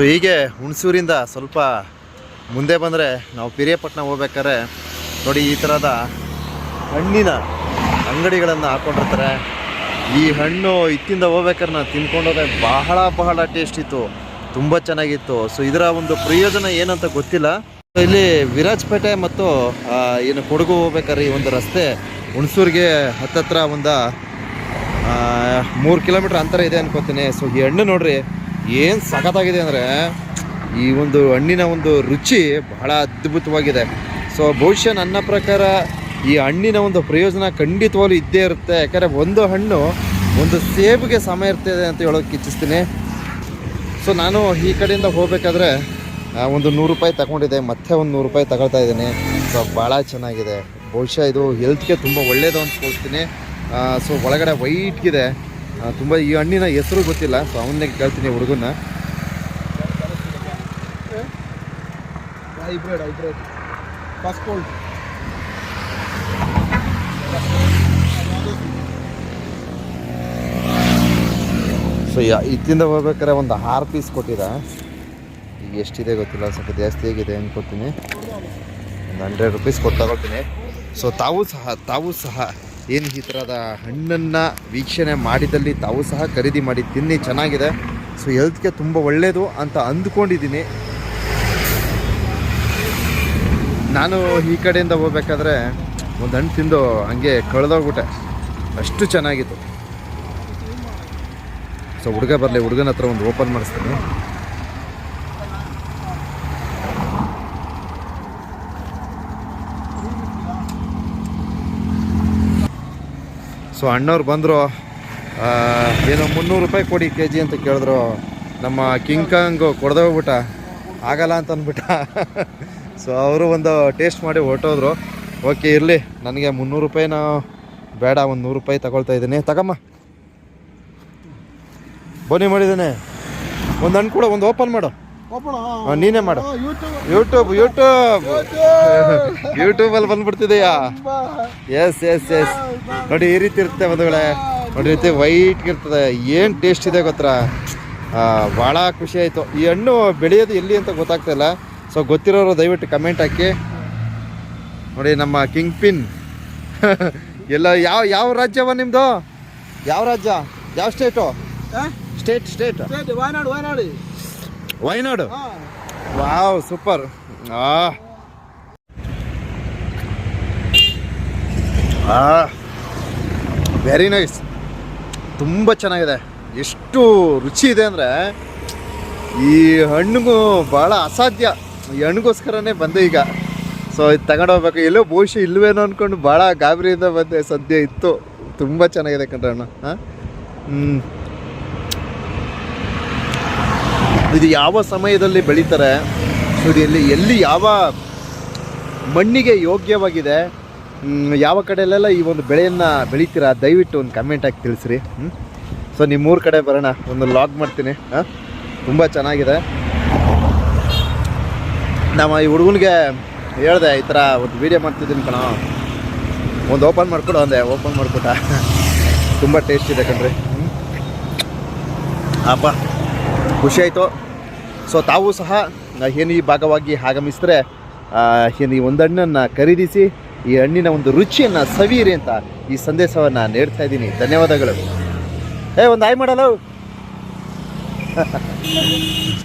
So ಹೀಗೆ ಹುಣಸೂರಿಂದ ಸ್ವಲ್ಪ ಮುಂದೆ ಬಂದರೆ ನಾವು ಪಿರಿಯಪಟ್ಟಣ ಹೋಗ್ಬೇಕಾದ್ರೆ ನೋಡಿ ಈ ಥರದ ಹಣ್ಣಿನ ಅಂಗಡಿಗಳನ್ನು ಹಾಕ್ಕೊಂಡಿರ್ತಾರೆ ಈ ಹಣ್ಣು ಇತ್ತಿಂದ ಹೋಗ್ಬೇಕಾದ್ರೆ ನಾನು ತಿನ್ಕೊಂಡೋದ್ರೆ ಬಹಳ ಬಹಳ ಟೇಸ್ಟ್ ಇತ್ತು. ತುಂಬ ಚೆನ್ನಾಗಿತ್ತು. ಸೊ ಇದರ ಒಂದು ಪ್ರಯೋಜನ ಏನಂತ ಗೊತ್ತಿಲ್ಲ. ಇಲ್ಲಿ ವಿರಾಜಪೇಟೆ ಮತ್ತು ಏನು ಕೊಡಗು ಹೋಗ್ಬೇಕಾದ್ರೆ ಈ ಒಂದು ರಸ್ತೆ ಹುಣಸೂರಿಗೆ ಹತ್ತತ್ರ ಒಂದು ಮೂರು ಕಿಲೋಮೀಟ್ರ್ ಅಂತರ ಇದೆ ಅನ್ಕೋತೀನಿ. ಸೊ ಈ ಹಣ್ಣು ನೋಡ್ರಿ ಏನು ಸಖತ್ತಾಗಿದೆ ಅಂದರೆ ಈ ಒಂದು ಹಣ್ಣಿನ ಒಂದು ರುಚಿ ಬಹಳ ಅದ್ಭುತವಾಗಿದೆ. ಸೊ ಬಹುಶಃ ನನ್ನ ಪ್ರಕಾರ ಈ ಹಣ್ಣಿನ ಒಂದು ಪ್ರಯೋಜನ ಖಂಡಿತವಾಗ್ಲೂ ಇದ್ದೇ ಇರುತ್ತೆ. ಯಾಕಂದರೆ ಒಂದು ಹಣ್ಣು ಒಂದು ಸೇಬಿಗೆ ಸಮ ಇರ್ತದೆ ಅಂತ ಹೇಳೋಕೆ ಇಚ್ಛಿಸ್ತೀನಿ. ಸೊ ನಾನು ಈ ಕಡೆಯಿಂದ ಹೋಗಬೇಕಾದ್ರೆ ಒಂದು ನೂರು ರೂಪಾಯಿ ತಗೊಂಡಿದ್ದೆ. ಮತ್ತೆ ಒಂದು ನೂರು ರೂಪಾಯಿ ತಗೊಳ್ತಾ ಇದ್ದೀನಿ. ಸೊ ಭಾಳ ಚೆನ್ನಾಗಿದೆ. ಬಹುಶಃ ಇದು ಹೆಲ್ತ್ಗೆ ತುಂಬ ಒಳ್ಳೆಯದು ಅಂತ ಕೊಡ್ತೀನಿ ಸೊ ಒಳಗಡೆ ವೈಟ್ಗಿದೆ ತುಂಬ ಈ ಹಣ್ಣಿನ ಹೆಸರು ಗೊತ್ತಿಲ್ಲ ಸೊ ಅವನ್ನೇ ಕೇಳ್ತೀನಿ ಹುಡುಗನ ಹೈಬ್ರಿಡ್ ಹೈಬ್ರಿಡ್ ಪಾಸ್ಪೋರ್ಟ್ ಸೊ ಯಾ ಇತ್ತಿಂದ ಹೋಗ್ಬೇಕಾದ್ರೆ ಒಂದು ಆರು ಪೀಸ್ ಕೊಟ್ಟಿದ್ದ ಈಗ ಎಷ್ಟಿದೆ ಗೊತ್ತಿಲ್ಲ ಸ್ವಲ್ಪ ಜಾಸ್ತಿ ಆಗಿದೆ ಅಂದ್ಕೊತೀನಿ ಒಂದು ಹಂಡ್ರೆಡ್ ರುಪೀಸ್ ಕೊಟ್ಟು ತಗೊಳ್ತೀನಿ. ಸೊ ತಾವು ಸಹ ತಾವು ಸಹ. ಏನು ಈ ಥರದ ಹಣ್ಣನ್ನು ವೀಕ್ಷಣೆ ಮಾಡಿದಲ್ಲಿ ತಾವು ಸಹ ಖರೀದಿ ಮಾಡಿ ತಿನ್ನಿ, ಚೆನ್ನಾಗಿದೆ. ಸೊ ಹೆಲ್ತ್ಗೆ ತುಂಬ ಒಳ್ಳೆಯದು ಅಂತ ಅಂದ್ಕೊಂಡಿದ್ದೀನಿ. ನಾನು ಈ ಕಡೆಯಿಂದ ಹೋಗ್ಬೇಕಾದ್ರೆ ಒಂದು ಹಣ್ಣು ತಿಂದು ಹಂಗೆ ಕಳೆದೋಗ್ಬಿಟ್ಟೆ. ಅಷ್ಟು ಚೆನ್ನಾಗಿತ್ತು. ಸೊ ಹುಡುಗ ಬರಲಿ, ಹುಡುಗನ ಹತ್ರ ಒಂದು ಓಪನ್ ಮಾಡಿಸ್ತೀನಿ. ಸೊ ಅಣ್ಣವ್ರು ಬಂದರು ಏನೋ ಮುನ್ನೂರು ರೂಪಾಯಿ ಕೊಡಿ ಕೆ ಜಿ ಅಂತ ಕೇಳಿದ್ರು. ನಮ್ಮ ಕಿಂಗ್ ಕಾಂಗ್ ಕೊಡ್ದೋಗ್ಬಿಟ್ಟ ಆಗಲ್ಲ ಅಂತ ಅಂದ್ಬಿಟ್ಟ ಸೊ ಅವರು ಒಂದು ಟೇಸ್ಟ್ ಮಾಡಿ ಹೊರಟೋದ್ರು. ಓಕೆ, ಇರಲಿ. ನನಗೆ ಮುನ್ನೂರು ರೂಪಾಯಿನ ಬೇಡ, ಒಂದು ನೂರು ರೂಪಾಯಿ ತಗೊಳ್ತಾ ಇದ್ದೀನಿ. ತಗಮ್ಮ. ಬನ್ನಿ ಮಾಡಿದ್ದೀನಿ. ಒಂದು ಹಣ್ಣು ಕೂಡ, ಒಂದು ಓಪನ್ ಮಾಡು. ನೀನೇ ಮಾಡು. ಯೂಟ್ಯೂಬ್ ಯೂಟ್ಯೂಬ್ ಯೂಟ್ಯೂಬ್ ಅಲ್ಲಿ ಬಂದ್ಬಿಡ್ತಿದೆಯಾ? ಎಸ್ ಎಸ್ ಎಸ್ ನೋಡಿ ಈ ರೀತಿ ಇರುತ್ತೆ ಬಂಧುಗಳೇ. ನೋಡಿ ರೀತಿ ವೈಟ್ ಇರ್ತದೆ. ಏನು ಟೇಸ್ಟ್ ಇದೆ ಗೊತ್ತಾ? ಭಾಳ ಖುಷಿ ಆಯಿತು. ಈ ಹಣ್ಣು ಬೆಳೆಯೋದು ಎಲ್ಲಿ ಅಂತ ಗೊತ್ತಾಗ್ತಾ ಇಲ್ಲ. ಸೊ ಗೊತ್ತಿರೋರು ದಯವಿಟ್ಟು ಕಮೆಂಟ್ ಹಾಕಿ. ನೋಡಿ ನಮ್ಮ ಕಿಂಗ್ ಪಿನ್ ಎಲ್ಲ ಯಾವ ಯಾವ ರಾಜ್ಯವ ನಿಮ್ಮದು ಯಾವ ರಾಜ್ಯ? ಯಾವ ಸ್ಟೇಟು ಸ್ಟೇಟ್ ಸ್ಟೇಟ್ ಹಾ ವಾವ್ ಸೂಪರ್ ವೆರಿ ನೈಸ್ ತುಂಬ ಚೆನ್ನಾಗಿದೆ. ಎಷ್ಟು ರುಚಿ ಇದೆ ಅಂದರೆ ಈ ಹಣ್ಣಿಗೂ ಭಾಳ ಅಸಾಧ್ಯ. ಈ ಹಣ್ಣಿಗೋಸ್ಕರನೇ ಬಂದೆ ಈಗ. ಸೊ ಇದು ತಗೊಂಡು ಹೋಗ್ಬೇಕು. ಎಲ್ಲೋ ಬಹುಶಃ ಇಲ್ವೇನೋ ಅಂದ್ಕೊಂಡು ಭಾಳ ಗಾಬರಿಯಿಂದ ಬಂದೆ. ಸದ್ಯ ಇತ್ತು. ತುಂಬ ಚೆನ್ನಾಗಿದೆ ಕಣ್ರಣ್ಣ. ಹಾಂ? ಹ್ಞೂ ಇದು ಯಾವ ಸಮಯದಲ್ಲಿ ಬೆಳೀತಾರೆ ಸೊ ಇದು ಎಲ್ಲಿ ಎಲ್ಲಿ ಯಾವ ಮಣ್ಣಿಗೆ ಯೋಗ್ಯವಾಗಿದೆ ಯಾವ ಕಡೆಯಲ್ಲೆಲ್ಲ ಈ ಒಂದು ಬೆಳೆಯನ್ನು ಬೆಳಿತೀರಾ? ದಯವಿಟ್ಟು ಒಂದು ಕಮೆಂಟ್ ಹಾಕಿ ತಿಳಿಸ್ರಿ ಸೊ ನಿಮ್ಮೂರ ಕಡೆ ಬರೋಣ, ಒಂದು ಲಾಗ್ ಮಾಡ್ತೀನಿ, ಹಾಂ? ತುಂಬ ಚೆನ್ನಾಗಿದೆ. ನಮ್ಮ ಈ ಹುಡುಗನಿಗೆ ಹೇಳ್ದೆ, ಈ ಥರ ಒಂದು ವೀಡಿಯೋ ಮಾಡ್ತಿದ್ದೀನಿ ಕಣ. ಒಂದು ಓಪನ್ ಮಾಡಿಕೊಡು ಅಂದೆ ಓಪನ್ ಮಾಡಿಕೊಟ್ಟ. ತುಂಬ ಟೇಸ್ಟ್ ಇದೆ ಕಣ್ರಿ ಅಪ್ಪ. ಖುಷಿ ಆಯಿತು. ಸೊ ತಾವು ಸಹ ಏನು ಈ ಭಾಗವಾಗಿ ಆಗಮಿಸಿದ್ರೆ ಏನು ಈ ಒಂದು ಹಣ್ಣನ್ನು ಖರೀದಿಸಿ, ಈ ಹಣ್ಣಿನ ಒಂದು ರುಚಿಯನ್ನು ಸವಿಯಿರಿ ಅಂತ ಈ ಸಂದೇಶವನ್ನು ನೀಡ್ತಾ ಇದ್ದೀನಿ. ಧನ್ಯವಾದಗಳು. ಏ, ಒಂದು ಆಯ್ ಮಾಡಲ್ಲ